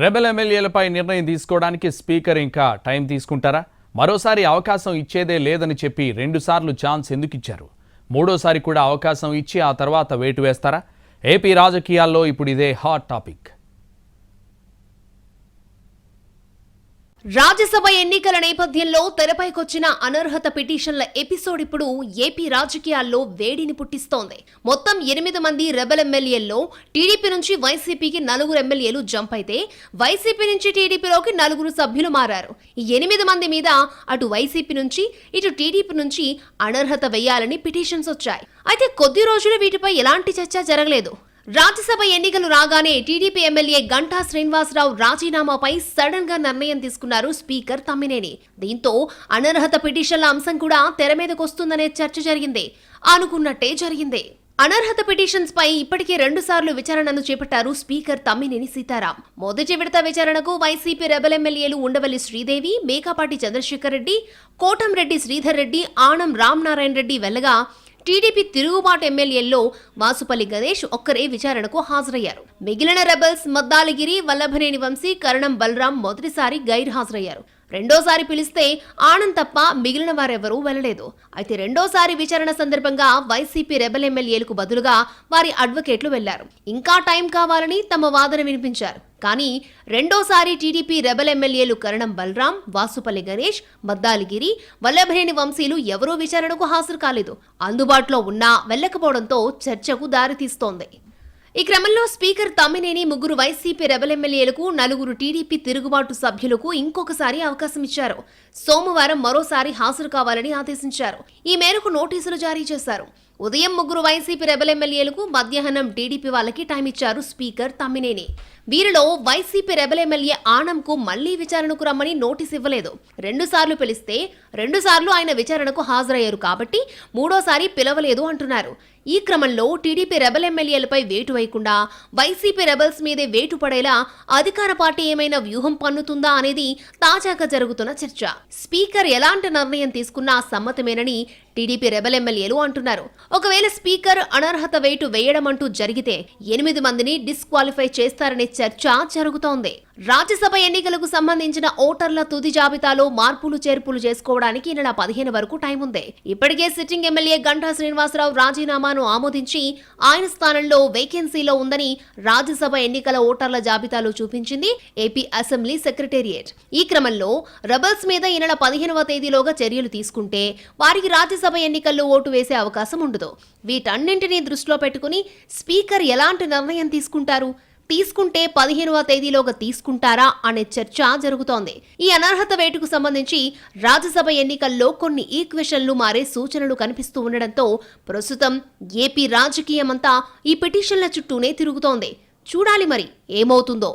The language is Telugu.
రెబెల్ ఎమ్మెల్యేలపై నిర్ణయం తీసుకోవడానికి స్పీకర్ ఇంకా టైం తీసుకుంటారా? మరోసారి అవకాశం ఇచ్చేదే లేదని చెప్పి రెండుసార్లు ఛాన్స్ ఎందుకు ఇచ్చారు మూడోసారి కూడా అవకాశం ఇచ్చి ఆ తర్వాత వేటు వేస్తారా? ఏపీ రాజకీయాల్లో ఇప్పుడు ఇదే హాట్ టాపిక్. రాజ్యసభ ఎన్నికల నేపథ్యంలో తెరపైకొచ్చిన అనర్హత పిటిషన్ల ఎపిసోడ్ ఇప్పుడు ఏపీ రాజకీయాల్లో వేడిని పుట్టిస్తోంది. మొత్తం ఎనిమిది మంది రెబల్ ఎమ్మెల్యేల్లో టీడీపీ నుంచి వైసీపీకి నలుగురు ఎమ్మెల్యేలు జంప్ అయితే వైసీపీ నుంచి టీడీపీలోకి నలుగురు సభ్యులు మారారు. ఈ ఎనిమిది మంది మీద అటు వైసీపీ నుంచి ఇటు టీడీపీ నుంచి అనర్హత వేయాలని పిటిషన్స్ వచ్చాయి. అయితే కొద్ది రోజులు వీటిపై ఎలాంటి చర్చ జరగలేదు. రాజ్యసభ ఎన్నికలు రాగానే టీడీపీ ఎమ్మెల్యే గంటా శ్రీనివాసరావు రాజీనామాపై సడన్గా నిర్ణయం తీసుకున్నారు స్పీకర్ తమ్మినేని. దీంతో అనర్హత పిటిషన్ల అంశం కూడా తెర మీదకొస్తుందనే చర్చ జరిగింది. అనుకున్నట్టే జరిగింది. అనర్హత పిటిషన్స్ పై ఇప్పటికే రెండు సార్లు విచారణను చేపట్టారు స్పీకర్ తమ్మినేని సీతారాం. మొదటి విడత విచారణకు వైసీపీ రెబల్ ఎమ్మెల్యేలు ఉండవల్లి శ్రీదేవి మేకాపాటి చంద్రశేఖర్ రెడ్డి కోటంరెడ్డి శ్రీధర్ రెడ్డి ఆనం రామనారాయణ రెడ్డి వెళ్ళగా టీడీపీ తిరుగుబాటు ఎమ్మెల్యేల్లో వాసుపల్లి గణేష్ ఒక్కరే విచారణకు హాజరయ్యారు. మిగిలిన రెబల్స్ మద్దాలగిరి వల్లభనేని వంశీ కరణం బలరాం మొదటిసారి గైర్ హాజరయ్యారు రెండోసారి పిలిస్తే ఆనంద్ తప్ప మిగిలిన వారెవరూ వెళ్ళలేదు అయితే రెండోసారి విచారణ సందర్భంగా వైసీపీ రెబల్ ఎమ్మెల్యేలకు బదులుగా వారి అడ్వకేట్లు వెళ్ళారు. ఇంకా టైం కావాలని తమ వాదన వినిపించారు. కానీ రెండోసారి టీడీపీ రెబల్ ఎమ్మెల్యేలు కరణం బలరాం వాసుపల్లి గణేష్ మద్దాలిగిరి వల్లభనేని వంశీలు ఎవరూ విచారణకు హాజరు కాలేదు. అందుబాటులో ఉన్నా వెళ్ళకపోవడంతో చర్చకు దారితీస్తోంది. ఈ క్రమంలో స్పీకర్ తమ్మినేని ముగ్గురు వైసీపీ రెబల్ ఎమ్మెల్యేలకు నలుగురు టీడీపీ తిరుగుబాటు సభ్యులకు ఇంకొకసారి అవకాశం ఇచ్చారు. సోమవారం మరోసారి హాజరు కావాలని ఆదేశించారు. ఈ మేరకు నోటీసులు జారీ చేశారు. ఉదయం ముగ్గురు వైసీపీ రెబల్ ఎమ్మెల్యేలకు మధ్యాహ్నం టీడీపీ వాళ్ళకి టైం ఇచ్చారు స్పీకర్ తమ్మినేని. వీరిలో వైసీపీ రెబల్ ఎమ్మెల్యే ఆనంకు మళ్ళీ విచారణకు రమ్మని నోటీస్ ఇవ్వలేదు. రెండు సార్లు పిలిస్తే రెండు సార్లు ఆయన విచారణకు హాజరయ్యారు కాబట్టి మూడోసారి పిలవలేదు అంటున్నారు. ఈ క్రమంలో టీడీపీ రెబల్ ఎమ్మెల్యేలపై వేటు వేయకుండా వైసీపీ రెబల్స్ మీదే వేటు పడేలా అధికార పార్టీ ఏమైనా వ్యూహం పన్నుతుందా అనేది తాజాగా జరుగుతున్న చర్చ. స్పీకర్ ఎలాంటి నిర్ణయం తీసుకున్నా సమ్మతమేనని టీడీపీ రెబల్ ఎమ్మెల్యేలు అంటున్నారు. ఒకవేళ స్పీకర్ అనర్హత వేటు వేయడం అంటూ జరిగితే ఎనిమిది మందిని డిస్క్వాలిఫై చేస్తారనే చర్చ జరుగుతోంది. రాజ్యసభ ఎన్నికలకు సంబంధించిన ఓటర్ల తుది జాబితాలో మార్పులు చేర్పులు చేసుకోవడానికి ఈ నెల పదిహేను వరకు టైం ఉంది. ఇప్పటికే సిట్టింగ్ ఎమ్మెల్యే గంటా శ్రీనివాసరావు రాజీనామాను ఆమోదించి ఆయన స్థానంలో వేకెన్సీలో ఉందని రాజ్యసభ ఎన్నికల ఓటర్ల జాబితాలో చూపించింది ఏపీ అసెంబ్లీ సెక్రటేరియట్. ఈ క్రమంలో రెబల్స్ మీద ఈ నెల పదిహేనవ తేదీలోగా చర్యలు తీసుకుంటే వారికి రాజ్యసభ ఎన్నికల్లో ఓటు వేసే అవకాశం ఉండదు. వీటన్నింటినీ దృష్టిలో పెట్టుకుని స్పీకర్ ఎలాంటి నిర్ణయం తీసుకుంటారు? తీసుకుంటే పదిహేనవ తేదీలోగా తీసుకుంటారా అనే చర్చ జరుగుతోంది. ఈ అనర్హత వేటుకు సంబంధించి రాజ్యసభ ఎన్నికల్లో కొన్ని ఈక్వెషన్లు మారే సూచనలు కనిపిస్తూ ఉండడంతో ప్రస్తుతం ఏపీ రాజకీయమంతా ఈ పిటిషన్ల చుట్టూనే తిరుగుతోంది. చూడాలి మరి ఏమవుతుందో.